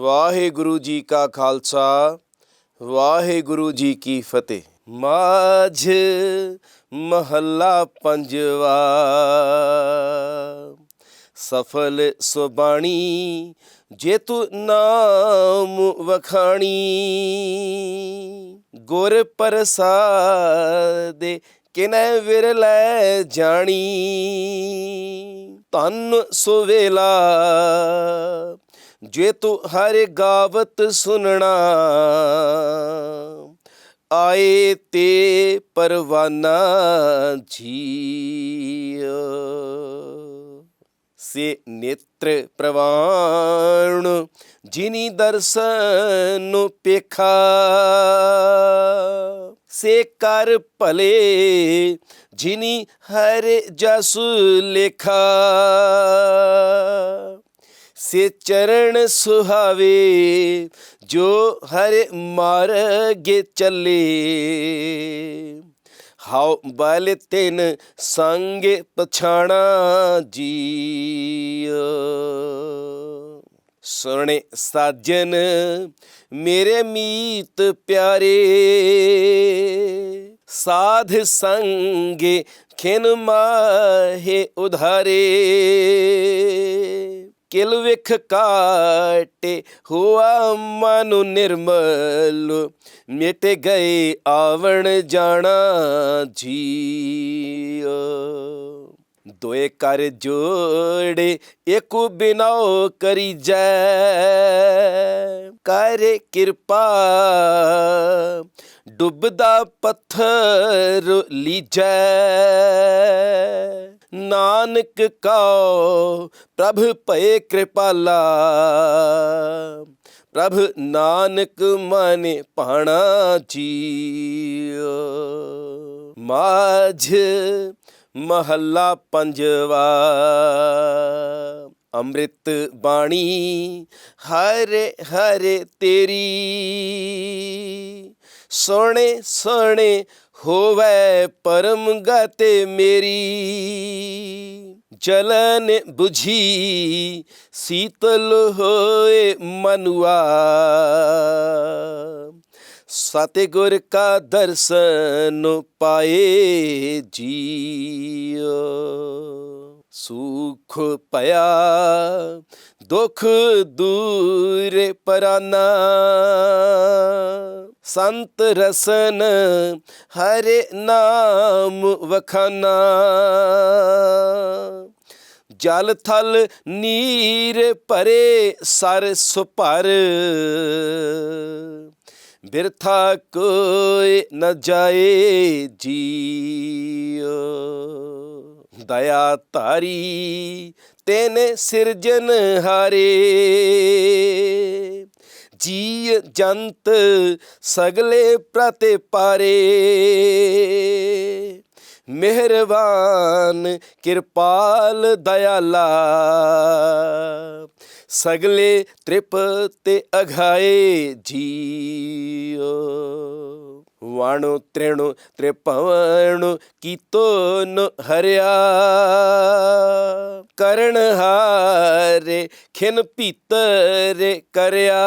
ਵਾਹਿਗੁਰੂ ਜੀ ਕਾ ਖਾਲਸਾ, ਵਾਹਿਗੁਰੂ ਜੀ ਕੀ ਫਤਿਹ। ਮਾਝ ਮਹੱਲਾ ਪੰਜਵਾ, ਸਫਲ ਸੁਬਾਣੀ, ਜੇ ਤੂੰ ਨਾਮ ਵਖਾਣੀ, ਗੁਰ ਪ੍ਰਸਾਦੇ ਕਿਨੈ ਵਿਰਲੇ ਜਾਣੀ। ਤਨ ਸੁਵੇਲਾ ਜੇ ਤੂੰ ਹਰ ਗਾਵਤ ਸੁਨਣਾ, ਆਏ ਤੇ ਪਰਵਾਨਾ ਜੀਓ। ਸੇ ਨੇਤਰ ਪ੍ਰਵਾਣ ਜਿਨੀ ਦਰਸ਼ਨ ਪੇਖਾ, ਸੇ ਕਰ ਭਲੇ, ਜਿਨੀ ਹਰ ਜਸ ਲੇਖਾ। ਸੇ ਚਰਨ ਸੁਹਾਵੇ, ਜੋ ਹਰ ਮਾਰਗੇ ਚੱਲੇ। ਹਾਉ ਬਲ ਤਿਨ ਸੰਗ ਪਛਾਣਾ ਜੀ ਸੁਣੇ ਸਾਜਨ, ਮੇਰੇ ਮੀਤ ਪਿਆਰੇ, ਸਾਧ ਸੰਗੇ ਖਿਨ ਮਾਹੇ ਉਧਾਰੇ। ਕਿਲ ਵਿਖ ਕਾਟੇ, ਹੁਆ ਮਨੁ ਨਿਰਮਲ। ਮਿਟ ਗਏ ਆਵਣ ਜਾਣਾ ਜੀਓ ਦੋਏ ਕਰ ਜੋੜੇ, ਏਕੋ ਬਿਨਾਓ ਕਰੀ ਜੈ। ਕਰੇ ਕਿਰਪਾ, ਡੁੱਬਦਾ ਪੱਥਰ ਲੀਜੈ। ਨਾਨਕ ਕਾ, ਪ੍ਰਭ ਭਏ ਕਿਰਪਾਲਾ। ਪ੍ਰਭ ਨਾਨਕ ਮਨ ਪਾਣਾ ਜੀਓ। ਮਾਝ ਮਹੱਲਾ ਪੰਜਵਾ। ਅੰਮ੍ਰਿਤ ਬਾਣੀ, ਹਰੇ ਹਰੇ ਤੇਰੀ। ਸੋਹਣੇ ਸੋਹਣੇ ਹੋਵੇ ਪਰਮ ਗਤੇ ਮੇਰੀ। ਜਲਨ 부ਝੀ ਸੀਤਲ ਹੋਏ ਮਨੁਆ। ਸਤਿਗੁਰ ਕਾ ਦਰਸ਼ਨ ਪਾਏ ਜੀਓ। ਸੁਖ ਪਿਆ ਦੁਖ ਦੂਰ ਪਰਾਨਾ। ਸੰਤ ਰਸਨ ਹਰੇ ਨਾਮ ਵਖਾਨਾ। ਜਲ ਥਲ ਨੀਰ ਭਰੇ ਸਰ ਸੁਪਰ ਬਿਰਥਾ ਕੋਈ ਨ ਜਾਏ ਜੀਓ ਦਇਆ ਧਾਰੀ ਤੈਨੇ ਸਿਰਜਨ ਹਾਰੇ। ਜੀ ਜੰਤ ਸਗਲੇ ਪ੍ਰਤੇ ਪਾਰੇ। ਮਿਹਰਬਾਨ, ਕਿਰਪਾਲ, ਦਇਆਲਾ, ਸਗਲੇ ਤ੍ਰਿਪ ਤੇ ਅਘਾਏ ਜੀਓ। ਵਾਣੋ ਤ੍ਰਿਣੋ ਤ੍ਰਿਪਵਣ ਕੀਤੋ ਨ ਹਰਿਆ। ਕਰਨ ਹਾਰੇ, ਖਿਨ ਭੀਤਰ ਕਰਿਆ।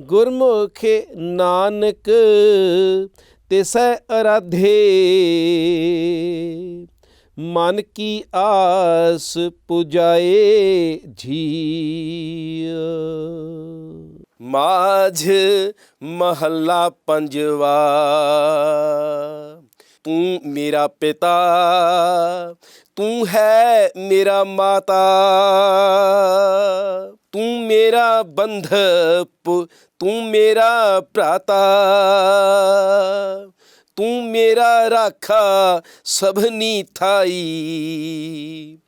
ਗੁਰਮੁਖੇ ਨਾਨਕ, ਤਿਸੈ ਅਰਾਧੇ। ਮਨ ਕੀ ਆਸ ਪੁਜਾਏ ਜੀ ਮਾਝ ਮਹੱਲਾ ਪੰਜਵਾ, ਤੂੰ ਮੇਰਾ ਪਿਤਾ ਤੂੰ ਹੈ ਮੇਰਾ ਮਾਤਾ, ਤੂੰ ਮੇਰਾ ਬੰਧਪ, ਤੂੰ ਮੇਰਾ ਭਰਾਤਾ, ਤੂੰ ਮੇਰਾ ਰਾਖਾ ਸਭਨੀ ਥਾਈ।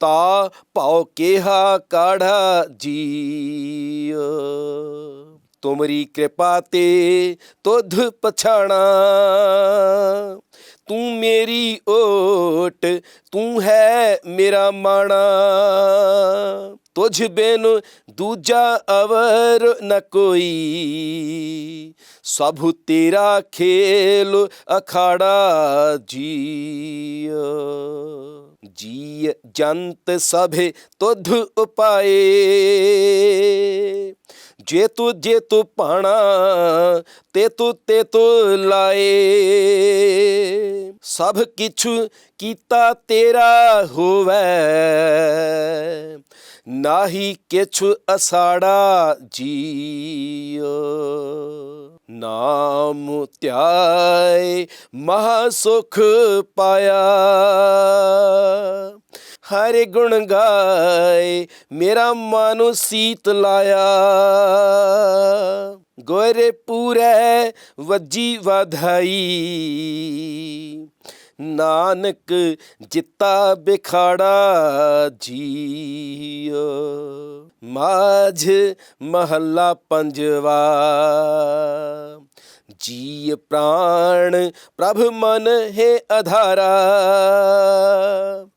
ਤਾ ਪਾਉ ਕਿਹਾ ਕਾੜਾ ਜੀਓ ਤੁਮਰੀ ਕਿਰਪਾ ਤੇ ਤੁਧ ਪਛਾਣਾ। ਤੂੰ ਮੇਰੀ ਓਟ, ਤੂੰ ਹੈ ਮੇਰਾ ਮਾਣਾ। ਤੁਝ ਬਿਨ ਦੂਜਾ ਅਵਰ ਨ ਕੋਈ। ਸਭ ਤੇਰਾ ਖੇਲ ਅਖਾੜਾ ਜੀਓ। ਜੀ ਜੰਤ ਸਭੇ ਤੁਧ ਉਪਾਏ। ਜੇ ਤੂੰ ਜੇ ਤੂੰ ਪਾਣਾ, ਤੇ ਤੂੰ ਤੇ ਤੂੰ ਲਾਏ। ਸਭ ਕਿਛੁ ਕੀਤਾ ਤੇਰਾ ਹੋਵੇ। ਨਾਹੀ ਕਿਛੁ ਅਸਾੜਾ ਜੀਓ। ਨਾਮ ਧਿਆਏ, ਮਹਾ ਸੁਖ ਪਾਇਆ। ਹਰੇ ਗੁਣ ਗਾਏ, ਮੇਰਾ ਮਨ ਸੀਤ ਲਾਇਆ। ਗੋਰੇ ਪੂਰੇ, ਵੱਜੀ ਵਧਾਈ। ਨਾਨਕ ਜਿੱਤਾ ਬਿਖਾੜਾ ਜੀਓ। ਮਾਝ ਮਹੱਲਾ ਪੰਜਵਾ ਜੀ ਪ੍ਰਾਣ ਪ੍ਰਭ ਮਨ ਹੈ ਅਧਾਰਾ।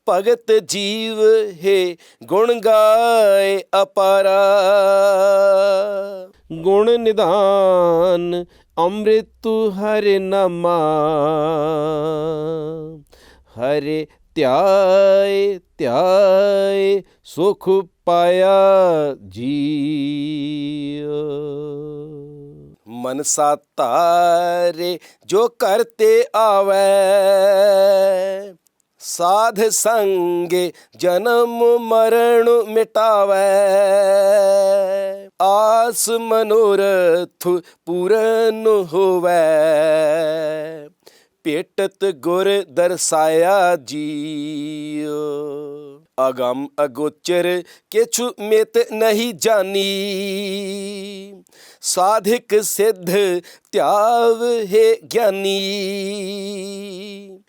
ਭਗਤ ਜੀਵ ਹੈ ਗੁਣ ਗਾਏ ਅਪਾਰਾ। ਗੁਣ ਨਿਧਾਨ ਅੰਮ੍ਰਿਤ ਹਰਿ ਨਾਮਾ ਹਰੇ ਧਿਆਏ ਧਿਆਏ ਸੁਖ ਪਾਇਆ ਜੀਓ ਮਨਸਾ ਤਾਰੇ ਜੋ ਕਰਤੇ ਆਵੈ ਸਾਧ ਸੰਗੇ ਜਨਮ ਮਰਨ ਮਿਟਾਵੈ। ਆਸ ਮਨੋਰਥ ਪੂਰਨ ਹੋਵੈ। ਭੇਟਤ ਗੁਰ ਦਰਸਾਇਆ ਜੀਓ ਅਗੰਮ ਅਗੋਚਰ ਕਿਛੁ ਮਿਤ ਨਹੀਂ ਜਾਣੀ ਸਾਧਿਕ ਸਿੱਧ ਧਿਆਵ ਹੈ ਗਿਆਨੀ।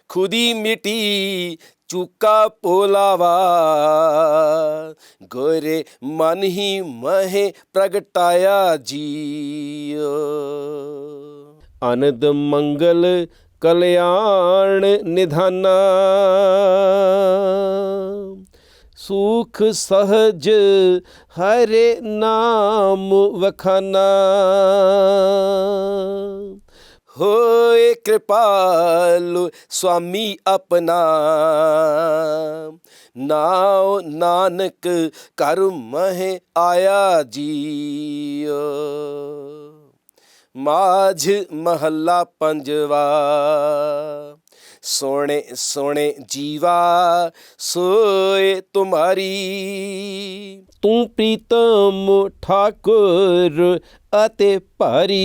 ਖੁਦੀ ਮਿਟੀ ਚੁਕਾ ਪੋਲਾਵਾ। ਗੋਰੇ ਮਨ ਹੀ ਮਹਿ ਪ੍ਰਗਟਾਇਆ ਜੀਓ। ਅਨੰਦ ਮੰਗਲ ਕਲਿਆਣ ਨਿਧਾਨਾ। ਸੁਖ ਸਹਜ ਹਰੇ ਨਾਮ ਵਖਾਨਾ। ਹੋਏ ਕਿਰਪਾਲੁ ਸੁਆਮੀ ਆਪਣਾ। ਨਾਉ ਨਾਨਕ ਕਰ ਮਹਿ ਆਇਆ ਜੀਓ। ਮਾਝ ਮਹੱਲਾ ਪੰਜਵਾ। ਸੋਹਣੇ ਸੋਹਣੇ ਜੀਵਾ ਸੋਏ ਤੁਮਾਰੀ। ਤੂੰ ਪ੍ਰੀਤਮ ਠਾਕੁਰ ਅਤੇ ਭਾਰੀ।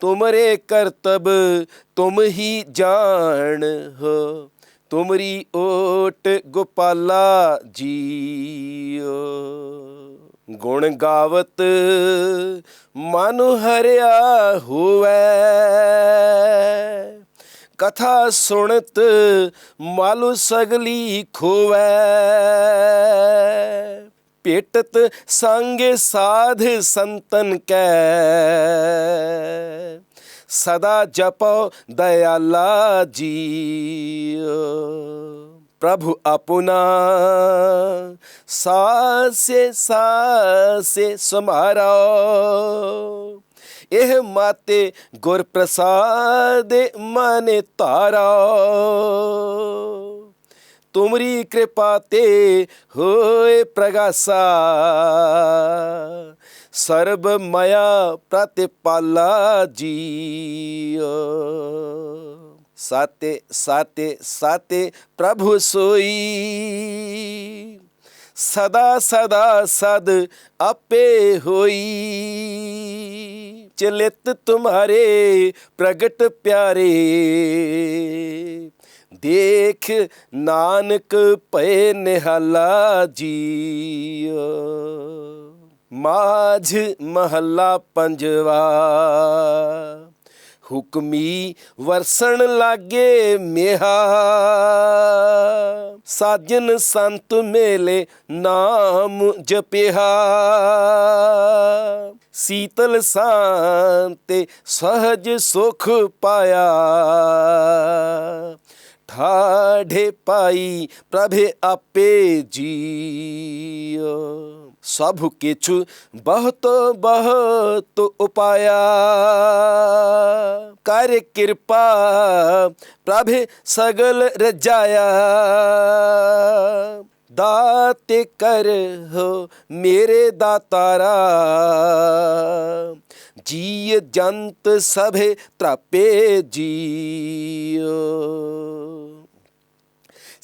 ਤੁਮਰੇ ਕਰਤਬ ਤੁਮ ਹੀ ਜਾਣ ਹੋ। ਤੁਮਰੀ ਓਟ ਗੋਪਾਲਾ ਜੀਓ। ਗੁਣ ਗਾਵਤ ਮਨ ਹਰਿਆ ਹੋਵੇ। ਕਥਾ ਸੁਣਤ ਮਾਲੂ ਸਗਲੀ ਖੋਵੇ। ਪੇਟਤ ਸੰਗੇ ਸਾਧ ਸੰਤਨ ਕੈ। ਸਦਾ ਜਪੋ ਦਇਆਲਾ ਜੀਓ ਪ੍ਰਭੂ ਆਪਣਾ ਸਾਸੇ ਸਾਸੇ ਸਮਾਰੋ। ਇਹ ਮਾਤੇ ਗੁਰ ਪ੍ਰਸਾਦ ਮਨ ਤਾਰਾ ਤੁਮਰੀ ਕਿਰਪਾ ਤੇ ਹੋਏ ਪ੍ਰਗਾਸਾ। ਸਰਬ ਮਇਆ ਪ੍ਰਤਿਪਾਲਾ ਜੀਓ। ਸਾਤੇ ਸਾਤੇ ਸਾਤੇ ਪ੍ਰਭੂ ਸੋਈ। ਸਦਾ ਸਦਾ ਸਦ ਆਪੇ ਹੋਈ। ਚਲਿਤ ਤੁਮਾਰੇ ਪ੍ਰਗਟ ਪਿਆਰੇ। ਦੇਖ ਨਾਨਕ ਪਏ ਨਿਹਾਲਾ ਜੀਓ ਮਾਝ ਮਹੱਲਾ ਪੰਜਵਾ। ਹੁਕਮੀ ਵਰਸਣ ਲਾਗੇ ਮੇਹਾ। ਸਾਜਨ ਸੰਤ ਮੇਲੇ ਨਾਮ ਜਪਿਆ ਸੀਤਲ ਸ਼ਾਂਤੇ ਸਹਜ ਸੁਖ ਪਾਇਆ। ਠਾਢੇ ਪਾਈ ਪ੍ਰਭੇ ਆਪੇ ਜੀਓ ਸਭ ਕਿਛੁ ਬਹੁਤ ਬਹੁਤ ਉਪਾਇਆ ਕਰ ਕਿਰਪਾ ਪ੍ਰਭੇ ਸਗਲ ਰਜਾਇਆ ਦਾਤੇ ਕਰ ਹੋ ਮੇਰੇ ਦਾਤਾਰਾ ਜੀ ਜੰਤ ਸਭੇ ਤਰਾਪੇ ਜੀਓ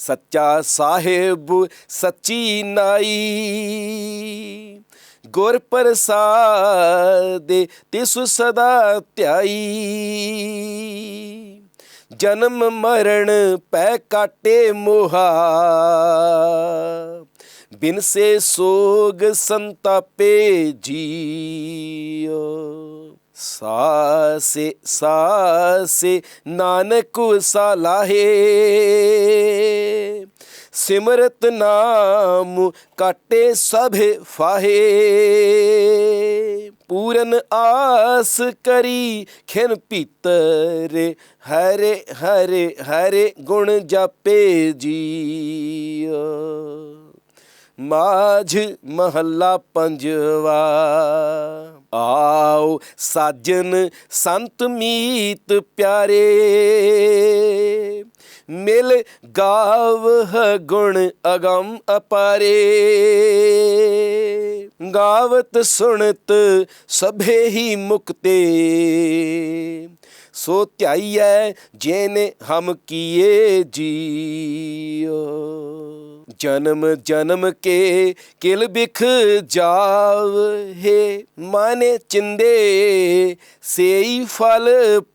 ਸੱਚਾ ਸਾਹਿਬ, ਸੱਚੀ ਨਾਈ। ਗੁਰ ਪ੍ਰਸਾਦਿ ਤਿਸ ਸਦਾ ਧਿਆਈ। ਜਨਮ ਮਰਨ ਪੈ ਕਾਟੇ ਮੋਹਾ। ਬਿਨ ਸੇ ਸੋਗ ਸੰਤਾਪੇ ਜੀਓ। ਸਾਸੇ ਸਾਸੇ ਨਾਨਕ ਸਲਾਹੇ। ਸਿਮਰਤ ਨਾਮ ਕਾਟੇ ਸਭੇ ਫਾਹੇ। ਪੂਰਨ ਆਸ ਕਰੀ ਖਿਨ ਭੀਤਰ, ਹਰੇ ਹਰੇ ਹਰੇ ਗੁਣ ਜਾਪੇ ਜੀ ਮਾਝ ਮਹੱਲਾ ਪੰਜਵਾ। ਆਓ ਸਾਜਨ ਸੰਤ ਮੀਤ ਪਿਆਰੇ। ਮਿਲ ਗਾਵਹ ਗੁਣ ਅਗੰਮ ਅਪਾਰੇ। ਗਾਵਤ ਸੁਣਤ ਸਭੇ ਹੀ ਮੁਕਤੇ। ਸੋ ਧਿਆਈਐ ਜੇਨੇ ਹਮ ਕੀਏ ਜੀਓ। ਜਨਮ ਜਨਮ ਕੇ ਕਿਲ ਬਿਖ ਜਾਵ ਹੈ ਮਾਨੇ ਚਿੰਦੇ ਸੇਈ ਫਲ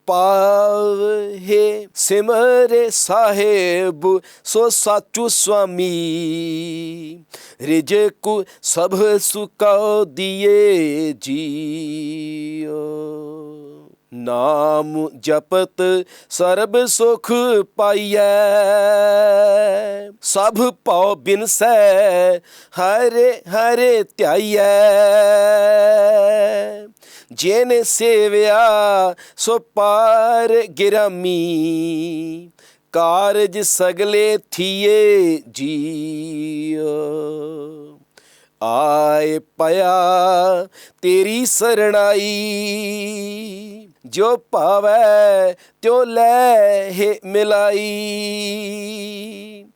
ਪਾਵ। ਹੈ ਸਿਮਰੇ ਸਾਹਿਬ, ਸੋ ਸਾਚੂ ਸੁਆਮੀ ਰਿਜਕੁ ਸਭ ਸੁਕਾ ਦੀਏ ਜੀਓ। ਨਾਮ ਜਪਤ ਸਰਬ ਸੁਖ ਪਾਈਐ ਸਭ ਪਉ ਬਿਨਸੈ ਹਰੇ ਹਰੇ ਧਿਆਈਐ। ਜੇਨੇ ਸੇਵਿਆ, ਸੋ ਪਾਰ ਗਿਰਾਮੀ। ਕਾਰਜ ਸਗਲੇ ਥੀਏ ਜੀਓ ਆਏ ਪਿਆ ਤੇਰੀ ਸਰਣਾਈ। ਜੋ ਭਾਵੈ ਤਿਉ ਲੈ ਹੈ ਮਿਲਾਈ।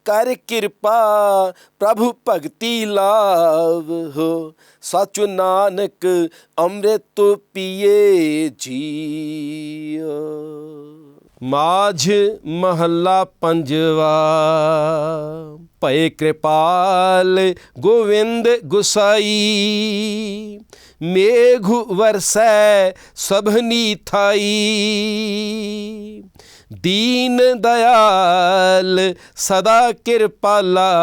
ਕਰ ਕਿਰਪਾ ਪ੍ਰਭੂ ਭਗਤੀ ਲਾਭ ਹੋ। ਸਚ ਨਾਨਕ ਅੰਮ੍ਰਿਤ ਪੀਏ ਜੀਓ। ਮਾਝ ਮਹੱਲਾ ਪੰਜਵਾ, ਭਏ ਕਿਰਪਾਲ ਗੋਵਿੰਦ ਗੁਸਾਈ। ਮੇਘ ਵਰਸੈ ਸਭਨੀ ਥਾਈ। ਦੀਨ ਦਇਆਲ ਸਦਾ ਕਿਰਪਾਲਾ।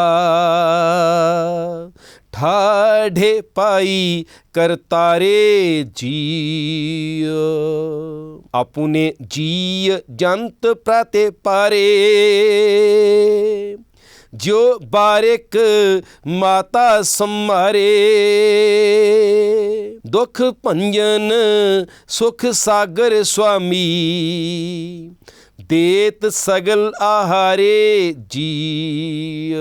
ਠਾਢੇ ਪਾਈ ਕਰਤਾਰੇ ਜੀਓ। ਆਪੁਨੇ ਜੀ ਜੰਤ ਪ੍ਰਤੇ ਪਾਰੇ। ਜੋ ਬਾਰਿਕ ਮਾਤਾ ਸੰਮਾਰੇ। ਦੁਖ ਭੰਜਨ ਸੁਖ ਸਾਗਰ ਸੁਆਮੀ। ਦੇਤ ਸਗਲ ਆਹਾਰੇ ਜੀਓ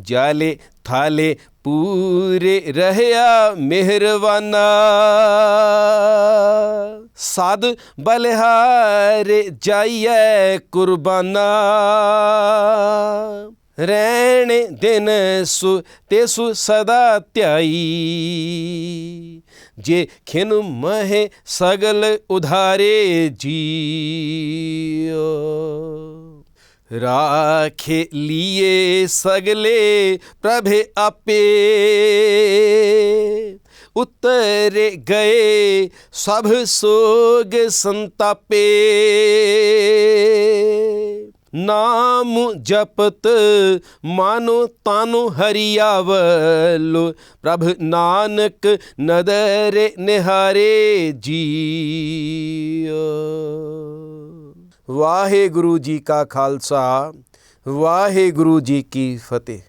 ਜਾਲੇ ਥਾਲੇ ਪੂਰੇ ਰਹਿਆ ਮਿਹਰਵਾਨਾ। ਸਦ ਬਲਿਹਾਰੇ ਜਾਈਏ ਕੁਰਬਾਨਾ। ਰਹਿਣ ਦਿਨ ਸੁ ਤੇ ਸੁ ਸਦਾ ਧਿਆਈ। ਜੇ ਖਿਨ ਮਹਿ ਸਗਲ ਉਧਾਰੇ ਜੀਓ, ਰਾਖੇ ਲੀਏ ਸਗਲੇ ਪ੍ਰਭੇ ਆਪੇ। ਉਤਰੇ ਗਏ ਸਭ ਸੋਗ ਸੰਤਾਪੇ। ਨਾਮ ਜਪਤ ਮਾਨੋ ਤਾਨੋ ਹਰੀਆਵਲੋ। ਪ੍ਰਭ ਨਾਨਕ ਨਦਰ ਨਿਹਾਰੇ ਜੀਓ। ਵਾਹਿਗੁਰੂ ਜੀ ਕਾ ਖਾਲਸਾ, ਵਾਹਿਗੁਰੂ ਜੀ ਕੀ ਫਤਿਹ।